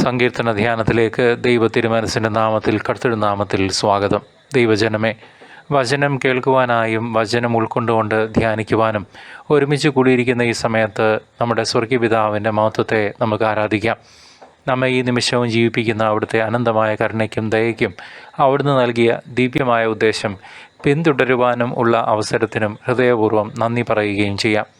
സങ്കീർത്തന ധ്യാനത്തിലേക്ക് ദൈവ തിരുമനസിന്റെ നാമത്തിൽ കർത്തൃനാമത്തിൽ സ്വാഗതം. ദൈവജനമേ വചനം കേൾക്കുവാനായും വചനം ഉൾക്കൊണ്ടുകൊണ്ട് ധ്യാനിക്കുവാനും ഒരുമിച്ച് കൂടിയിരിക്കുന്ന ഈ സമയത്ത് നമ്മുടെ സ്വർഗീയപിതാവിന്റെ മഹത്വത്തെ നമുക്ക് ആരാധിക്കാം. നമ്മെ ഈ നിമിഷവും ജീവിപ്പിക്കുന്ന അവിടുത്തെ അനന്തമായ കരുണയ്ക്കും ദയയ്ക്കും അവിടുന്ന് നൽകിയ ദിവ്യമായ ഉദ്ദേശം പിന്തുടരുവാനും ഉള്ള അവസരത്തിനും ഹൃദയപൂർവം നന്ദി പറയുകയും ചെയ്യാം.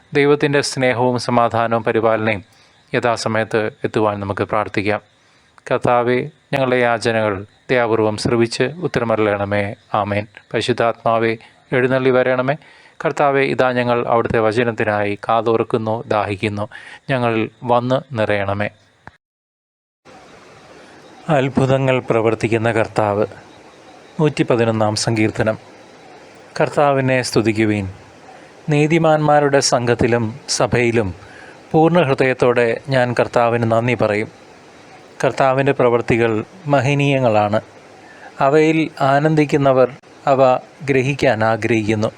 ദൈവത്തിന്റെ സ്നേഹവും സമാധാനവും പരിപാലനയും യഥാസമയത്ത് എത്തുവാൻ നമുക്ക് പ്രാർത്ഥിക്കാം. കർത്താവെ ഞങ്ങളുടെ യാചനകൾ ദയാപൂർവം ശ്രവിച്ച് ഉത്തരമരളയണമേ ആമേൻ. പരിശുദ്ധാത്മാവെ എഴുന്നള്ളി വരണമേ. കർത്താവെ ഇതാ ഞങ്ങൾ അവിടുത്തെ വചനത്തിനായി കാതോർക്കുന്നു ദാഹിക്കുന്നു. ഞങ്ങൾ വന്ന് നിറയണമേ. അത്ഭുതങ്ങൾ പ്രവർത്തിക്കുന്ന കർത്താവ് നൂറ്റി പതിനൊന്നാം സങ്കീർത്തനം. കർത്താവിനെ സ്തുതിക്കുവീൻ. നീതിമാന്മാരുടെ സംഘത്തിലും സഭയിലും പൂർണ ഹൃദയത്തോടെ ഞാൻ കർത്താവിന് നന്ദി പറയും. കർത്താവിന്റെ പ്രവൃത്തികൾ മഹനീയങ്ങളാണ്. അവയിൽ ആനന്ദിക്കുന്നവർ അവ ഗ്രഹിക്കാൻ ആഗ്രഹിക്കുന്നു.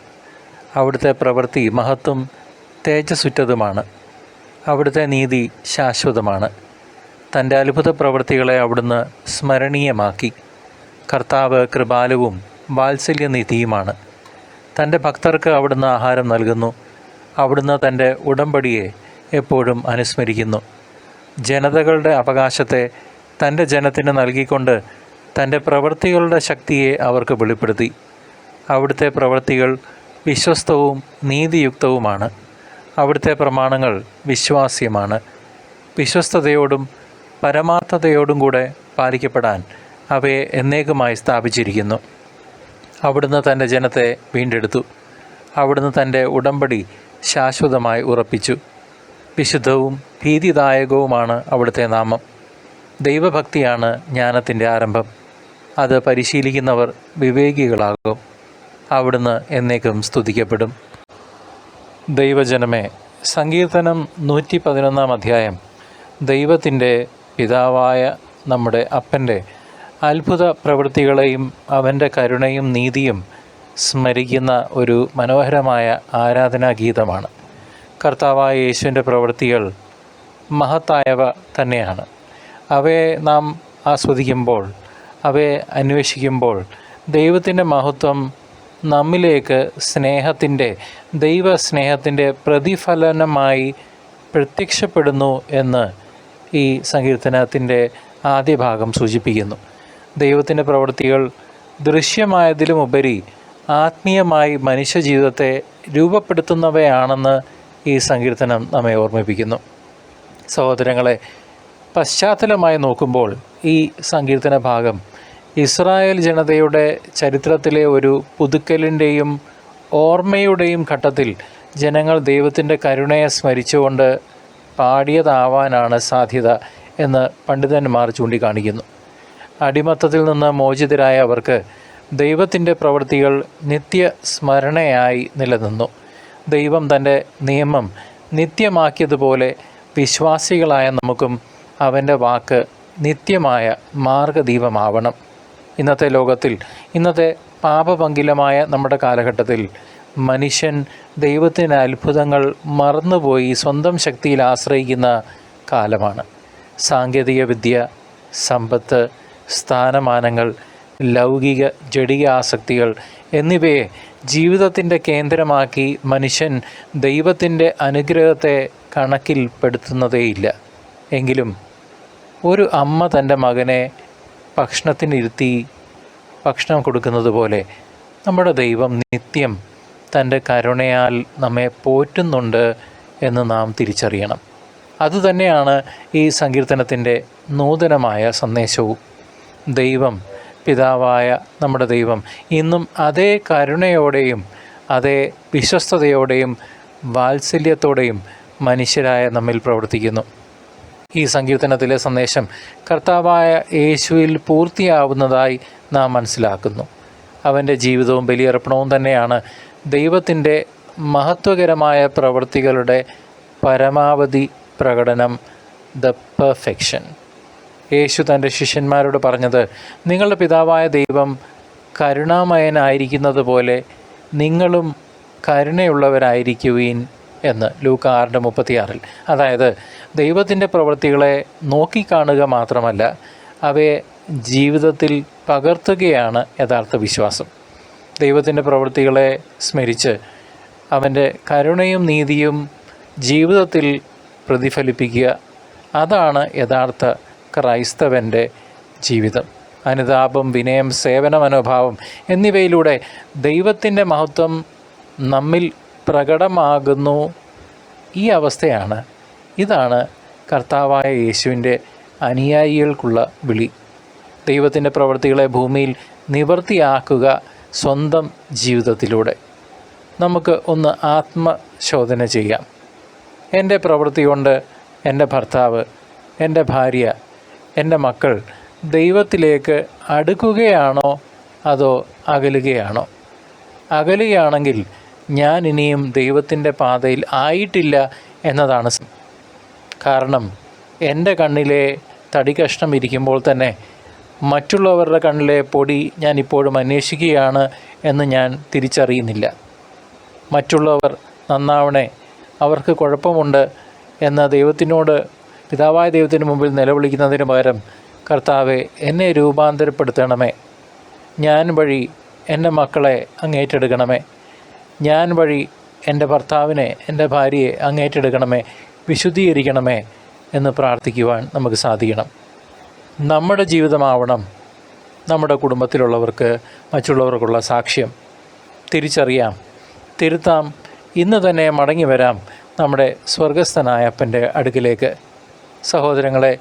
അവിടുത്തെ പ്രവൃത്തി മഹത്വം തേജസ്സുറ്റതുമാണ്. അവിടുത്തെ നീതി ശാശ്വതമാണ്. തന്റെ അത്ഭുത പ്രവൃത്തികളെ അവിടുന്ന് സ്മരണീയമാക്കി. കർത്താവ് കൃപാലുവും വാത്സല്യനിധിയുമാണ്. തന്റെ ഭക്തർക്ക് അവിടുന്ന് ആഹാരം നൽകുന്നു. അവിടുന്ന് തന്റെ ഉടമ്പടിയെ എപ്പോഴും അനുസ്മരിക്കുന്നു. ജനതകളുടെ അവകാശത്തെ തന്റെ ജനത്തിന് നൽകിക്കൊണ്ട് തന്റെ പ്രവൃത്തികളുടെ ശക്തിയെ അവർക്ക് വെളിപ്പെടുത്തി. അവിടുത്തെ പ്രവൃത്തികൾ വിശ്വസ്തവും നീതിയുക്തവുമാണ്. അവിടുത്തെ പ്രമാണങ്ങൾ വിശ്വാസ്യമാണ്. വിശ്വസ്തതയോടും പരമാർത്ഥതയോടും കൂടെ പാലിക്കപ്പെടാൻ അവയെ എന്നേക്കുമായി സ്ഥാപിച്ചിരിക്കുന്നു. അവിടുന്ന് തന്റെ ജനത്തെ വീണ്ടെടുത്തു. അവിടുന്ന് തന്റെ ഉടമ്പടി ശാശ്വതമായി ഉറപ്പിച്ചു. വിശുദ്ധവും ഭീതിദായകവുമാണ് അവിടുത്തെ നാമം. ദൈവഭക്തിയാണ് ജ്ഞാനത്തിന്റെ ആരംഭം. അത് പരിശീലിക്കുന്നവർ വിവേകികളാകും. അവിടുന്ന് എന്നേക്കും സ്തുതിക്കപ്പെടും. ദൈവജനമേ സങ്കീർത്തനം നൂറ്റി പതിനൊന്നാം അധ്യായം. ദൈവത്തിന്റെ പിതാവായ നമ്മുടെ അപ്പന്റെ അത്ഭുത പ്രവൃത്തികളെയും അവന്റെ കരുണയും നീതിയും സ്മരിക്കുന്ന ഒരു മനോഹരമായ ആരാധനാ ഗീതമാണ് കർത്താവായ യേശുവിന്റെ പ്രവൃത്തികൾ മഹത്തായവ തന്നെയാണ്. അവയെ നാം ആസ്വദിക്കുമ്പോൾ അവയെ അന്വേഷിക്കുമ്പോൾ ദൈവത്തിന്റെ മഹത്വം നമ്മിലേക്ക് സ്നേഹത്തിന്റെ ദൈവസ്നേഹത്തിന്റെ പ്രതിഫലനമായി പ്രത്യക്ഷപ്പെടുന്നു എന്ന് ഈ സങ്കീർത്തനത്തിന്റെ ആദ്യ ഭാഗം സൂചിപ്പിക്കുന്നു. ദൈവത്തിന്റെ പ്രവൃത്തികൾ ദൃശ്യമായതിലുമുപരി ആത്മീയമായി മനുഷ്യജീവിതത്തെ രൂപപ്പെടുത്തുന്നവയാണെന്ന് ഈ സങ്കീർത്തനം നമ്മെ ഓർമ്മിപ്പിക്കുന്നു. സഹോദരങ്ങളെ പശ്ചാത്തലമായി നോക്കുമ്പോൾ ഈ സങ്കീർത്തന ഭാഗം ഇസ്രായേൽ ജനതയുടെ ചരിത്രത്തിലെ ഒരു പുതുക്കലിന്റെയും ഓർമ്മയുടെയും ഘട്ടത്തിൽ ജനങ്ങൾ ദൈവത്തിന്റെ കരുണയെ സ്മരിച്ചുകൊണ്ട് പാടിയതാവാനാണ് സാധ്യത എന്ന് പണ്ഡിതന്മാർ ചൂണ്ടിക്കാണിക്കുന്നു. അടിമത്തത്തിൽ നിന്ന് മോചിതരായ അവർക്ക് ദൈവത്തിന്റെ പ്രവൃത്തികൾ നിത്യ സ്മരണയായി നിലനിന്നു. ദൈവം തന്റെ നിയമം നിത്യമാക്കിയതുപോലെ വിശ്വാസികളായ നമുക്കും അവന്റെ വാക്ക് നിത്യമായ മാർഗദീപമാവണം. ഇന്നത്തെ ലോകത്തിൽ ഇന്നത്തെ പാപപങ്കിലമായ നമ്മുടെ കാലഘട്ടത്തിൽ മനുഷ്യൻ ദൈവത്തിന് അത്ഭുതങ്ങൾ മറന്നുപോയി സ്വന്തം ശക്തിയിൽ ആശ്രയിക്കുന്ന കാലമാണ്. സാങ്കേതികവിദ്യ സമ്പത്ത് സ്ഥാനമാനങ്ങൾ ലൗകിക ജടിക ആസക്തികൾ എന്നിവയെ ജീവിതത്തിന്റെ കേന്ദ്രമാക്കി മനുഷ്യൻ ദൈവത്തിന്റെ അനുഗ്രഹത്തെ കണക്കിൽപ്പെടുത്തുന്നതേയില്ല. എങ്കിലും ഒരു അമ്മ തന്റെ മകനെ ഭക്ഷണത്തിനിരുത്തി ഭക്ഷണം കൊടുക്കുന്നത് പോലെ നമ്മുടെ ദൈവം നിത്യം തന്റെ കരുണയാൽ നമ്മെ പോറ്റുന്നുണ്ട് എന്ന് നാം തിരിച്ചറിയണം. അതുതന്നെയാണ് ഈ സങ്കീർത്തനത്തിന്റെ നൂതനമായ സന്ദേശവും. ദൈവം പിതാവായ നമ്മുടെ ദൈവം. ഇന്നും അതേ കരുണയോടെയും അതേ വിശ്വസ്തയോടെയും വാത്സല്യത്തോടെയും മനുഷ്യരായ നമ്മിൽ പ്രവർത്തിക്കുന്നു. ഈ സങ്കീർത്തനത്തിലെ സന്ദേശം കർത്താവായ യേശുവിൽ പൂർത്തിയാവുന്നതായി നാം മനസ്സിലാക്കുന്നു. അവന്റെ ജീവിതവും ബലിയർപ്പണവും തന്നെയാണ് ദൈവത്തിന്റെ മഹത്വകരമായ പ്രവൃത്തികളുടെ പരമാവധി പ്രകടനം ദ പെർഫെക്ഷൻ. യേശു തന്റെ ശിഷ്യന്മാരോട് പറഞ്ഞത് നിങ്ങളുടെ പിതാവായ ദൈവം കരുണാമയനായിരിക്കുന്നത് പോലെ നിങ്ങളും കരുണയുള്ളവരായിരിക്കുവീൻ എന്ന് ലൂക്ക ആറിന്റെ മുപ്പത്തിയാറിൽ. അതായത് ദൈവത്തിന്റെ പ്രവൃത്തികളെ നോക്കിക്കാണുക മാത്രമല്ല അവയെ ജീവിതത്തിൽ പകർത്തുകയാണ് യഥാർത്ഥ വിശ്വാസം. ദൈവത്തിന്റെ പ്രവൃത്തികളെ സ്മരിച്ച് അവന്റെ കരുണയും നീതിയും ജീവിതത്തിൽ പ്രതിഫലിപ്പിക്കുക അതാണ് യഥാർത്ഥ ക്രൈസ്തവന്റെ ജീവിതം. അനുതാപം വിനയം സേവന മനോഭാവം എന്നിവയിലൂടെ ദൈവത്തിന്റെ മഹത്വം നമ്മിൽ പ്രകടമാകുന്നു ഈ അവസ്ഥയാണ്. ഇതാണ് കർത്താവായ യേശുവിന്റെ അനുയായികൾക്കുള്ള വിളി. ദൈവത്തിന്റെ പ്രവൃത്തികളെ ഭൂമിയിൽ നിവർത്തിയാക്കുക സ്വന്തം ജീവിതത്തിലൂടെ. നമുക്ക് ഒന്ന് ആത്മശോധന ചെയ്യാം. എന്റെ പ്രവൃത്തി കൊണ്ട് എന്റെ ഭർത്താവ് എന്റെ ഭാര്യ എന്റെ മക്കൾ ദൈവത്തിലേക്ക് അടുക്കുകയാണോ അതോ അകലുകയാണോ? അകലുകയാണെങ്കിൽ ഞാൻ ഇനിയും ദൈവത്തിന്റെ പാതയിൽ ആയിട്ടില്ല എന്നതാണ് കാരണം എന്റെ കണ്ണിലെ തടി കഷ്ണം ഇരിക്കുമ്പോൾ തന്നെ മറ്റുള്ളവരുടെ കണ്ണിലെ പൊടി ഞാൻ ഇപ്പോഴും അന്വേഷിക്കുകയാണ് എന്ന് ഞാൻ തിരിച്ചറിയുന്നില്ല. മറ്റുള്ളവർ നന്നാവണേ അവർക്ക് കുഴപ്പമുണ്ട് എന്ന ദൈവത്തിനോട് പിതാവായ ദൈവത്തിന് മുമ്പിൽ നിലവിളിക്കുന്നതിന് പകരം കർത്താവെ എന്നെ രൂപാന്തരപ്പെടുത്തണമേ. ഞാൻ വഴി എന്റെ മക്കളെ അങ്ങേറ്റെടുക്കണമേ ഞാൻ വഴി എന്റെ ഭർത്താവിനെ എന്റെ ഭാര്യയെ അങ്ങേറ്റെടുക്കണമേ വിശുദ്ധീകരിക്കണമേ എന്ന് പ്രാർത്ഥിക്കുവാൻ നമുക്ക് സാധിക്കണം. നമ്മുടെ ജീവിതമാവണം നമ്മുടെ കുടുംബത്തിലുള്ളവർക്ക് മറ്റുള്ളവർക്കുള്ള സാക്ഷ്യം. തിരിച്ചറിയാം തിരുത്താം ഇന്ന് തന്നെ മടങ്ങി വരാം നമ്മുടെ സ്വർഗസ്ഥനായ അപ്പന്റെ അടുക്കിലേക്ക്. സഹോദരങ്ങളെ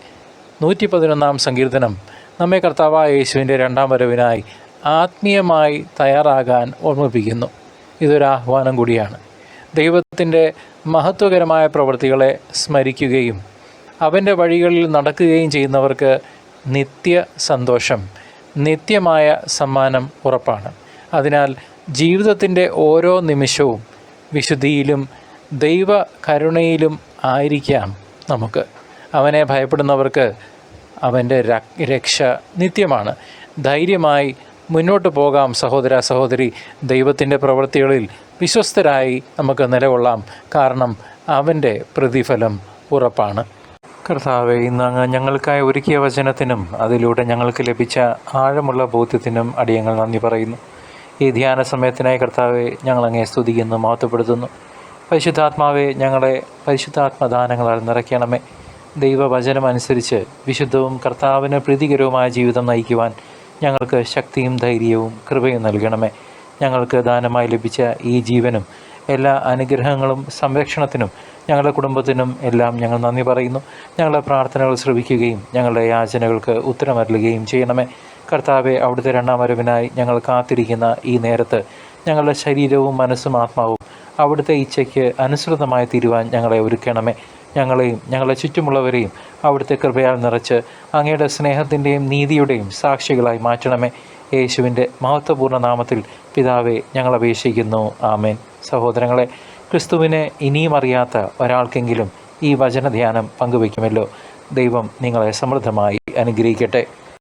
നൂറ്റി പതിനൊന്നാം സങ്കീർത്തനം നമ്മെ കർത്താവായ യേശുവിന്റെ രണ്ടാം വരവിനായി ആത്മീയമായി തയ്യാറാകാൻ ഓർമ്മിപ്പിക്കുന്നു. ഇതൊരു ആഹ്വാനം കൂടിയാണ്. ദൈവത്തിന്റെ മഹത്വകരമായ പ്രവൃത്തികളെ സ്മരിക്കുകയും അവന്റെ വഴികളിൽ നടക്കുകയും ചെയ്യുന്നവർക്ക് നിത്യ സന്തോഷം നിത്യമായ സമ്മാനം ഉറപ്പാണ്. അതിനാൽ ജീവിതത്തിന്റെ ഓരോ നിമിഷവും വിശുദ്ധിയിലും ദൈവ കരുണയിലും ആയിരിക്കാം നമുക്ക്. അവനെ ഭയപ്പെടുന്നവർക്ക് അവന്റെ രക്ഷ നിത്യമാണ്. ധൈര്യമായി മുന്നോട്ട് പോകാം സഹോദര സഹോദരി. ദൈവത്തിന്റെ പ്രവൃത്തികളിൽ വിശ്വസ്തരായി നമുക്ക് നിലകൊള്ളാം. കാരണം അവന്റെ പ്രതിഫലം ഉറപ്പാണ്. കർത്താവെ ഇന്ന് അങ്ങ് ഞങ്ങൾക്കായി ഒരുക്കിയ വചനത്തിനും അതിലൂടെ ഞങ്ങൾക്ക് ലഭിച്ച ആഴമുള്ള ബോധ്യത്തിനും അടിയങ്ങൾ നന്ദി പറയുന്നു. ഈ ധ്യാന സമയത്തിനായി കർത്താവെ ഞങ്ങൾ അങ്ങേ സ്തുതിക്കുന്നു മഹത്വപ്പെടുത്തുന്നു. പരിശുദ്ധാത്മാവെ ഞങ്ങളെ പരിശുദ്ധാത്മദാനങ്ങളാൽ നിറയ്ക്കണമേ. ദൈവവചനം അനുസരിച്ച് വിശുദ്ധവും കർത്താവിന് പ്രീതികരവുമായ ജീവിതം നയിക്കുവാൻ ഞങ്ങൾക്ക് ശക്തിയും ധൈര്യവും കൃപയും നൽകണമേ. ഞങ്ങൾക്ക് ദാനമായി ലഭിച്ച ഈ ജീവനും എല്ലാ അനുഗ്രഹങ്ങളും സംരക്ഷണത്തിനും ഞങ്ങളുടെ കുടുംബത്തിനും എല്ലാം ഞങ്ങൾ നന്ദി പറയുന്നു. ഞങ്ങളുടെ പ്രാർത്ഥനകൾ ശ്രവിക്കുകയും ഞങ്ങളുടെ യാചനകൾക്ക് ഉത്തരമരുളുകയും ചെയ്യണമേ. കർത്താവെ അവിടുത്തെ രണ്ടാം വരവിനായി ഞങ്ങൾ കാത്തിരിക്കുന്ന ഈ നേരത്ത് ഞങ്ങളുടെ ശരീരവും മനസ്സും ആത്മാവും അവിടുത്തെ ഇച്ഛയ്ക്ക് അനുസൃതമായി തീരുവാൻ ഞങ്ങളെ ഒരുക്കണമേ. ഞങ്ങളെയും ഞങ്ങളെ ചുറ്റുമുള്ളവരെയും അവിടുത്തെ കൃപയാൽ നിറച്ച് അങ്ങയുടെ സ്നേഹത്തിന്റെയും നീതിയുടെയും സാക്ഷികളായി മാറ്റണമേ. യേശുവിന്റെ മഹത്വപൂർണ നാമത്തിൽ പിതാവെ ഞങ്ങൾ അപേക്ഷിക്കുന്നു. ആമേൻ. സഹോദരങ്ങളെ ക്രിസ്തുവിനെ ഇനിയും അറിയാത്ത ഒരാൾക്കെങ്കിലും ഈ വചനധ്യാനം പങ്കുവയ്ക്കുമല്ലോ. ദൈവം നിങ്ങളെ സമൃദ്ധമായി അനുഗ്രഹിക്കട്ടെ.